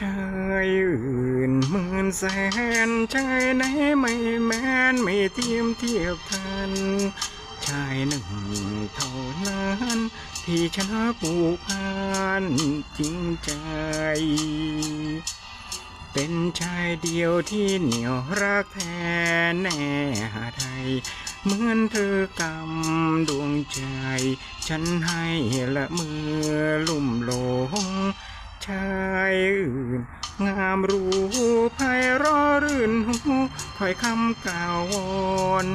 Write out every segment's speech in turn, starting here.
ชายอื่นหมื่นแสนชายไหนไม่แม้นไม่เทียมเทียบทันชายหนึ่งเท่านั้นที่ชนะผูกพันจริงใจ เป็นชายเดียวที่เหนียวรักแท้แน่หาไทย เหมือนเธอกำดวงใจ ฉันให้ละมือ งามรู้ไพเราะรื่นหูคอยคำกล่าววอน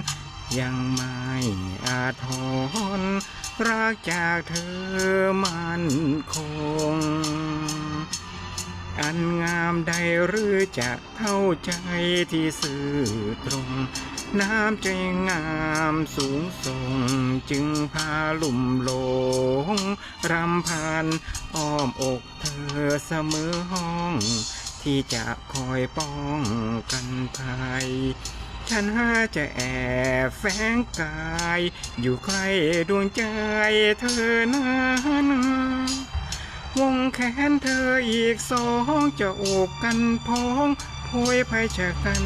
ยังไม่อาจทนรักจากเธอมันคง อันงามใดหรือจะเท่าใจที่สื่อตรง น้ำใจงามสูงส่ง จึงพาลุ่มหลง รำพันอ้อมอกเธอเสมอห้อง ที่จะคอยป้องกันภัย ฉันหาจะแอบแฝงกาย อยู่ใกล้ดวงใจเธอนั้นวงแขนเธออีกสองจะโอบกันพ้องพวยภัยชะกัน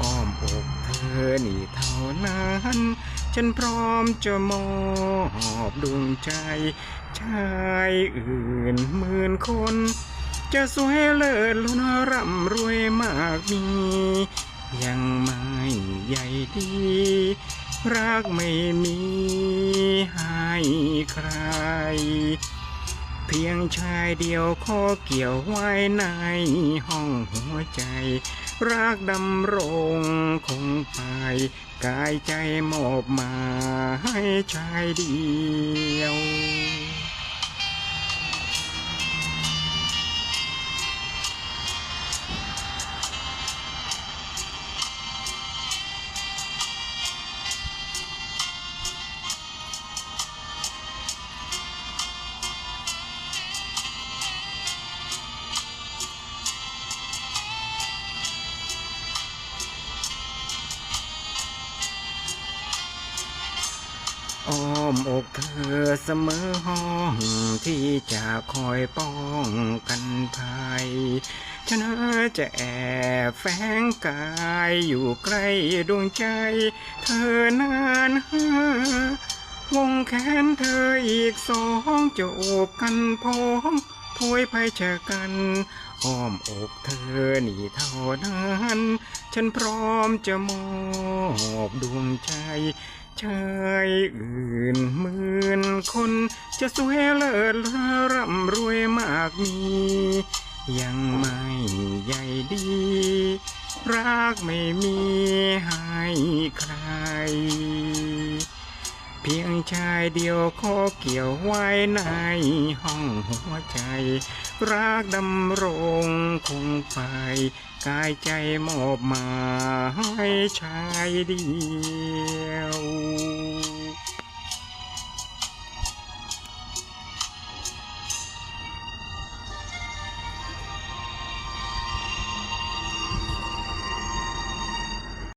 อ้อมอกเธอนี่เท่านั้น ฉันพร้อมจะมอบดวงใจ ชายอื่นหมื่นคน จะสวยเลิศล้นร่ำรวยมากมี ยังไม่ใหญ่ดี รักไม่มีให้ใคร เพียงชายเดียวขอเกี่ยวไว้ในห้องหัวใจ รักดำรงคงไป กายใจมอบมาให้ชายเดียว อ้อมอกเธอเสมอห้องที่จะคอยป้องกันภัยฉันจะแอบแฝงกายอยู่ใกล้ดวงใจ เธอนานวงแขนเธออีกสองจะโอบกันพ้องพวยภัยชะกันอ้อมอกเธอนี่เท่านั้น ฉันพร้อมจะมอบดวงใจ ชายอื่นหมื่นคน จะสวยเลิศร่ำรวยมากมี ยังไม่ใหญ่ดี รักไม่มีให้ใคร พียงชายเดียวขอเกี่ยวไว้ในห้องหัวใจ รักดำรงคงไปกายใจมอบมาให้ชายเดียว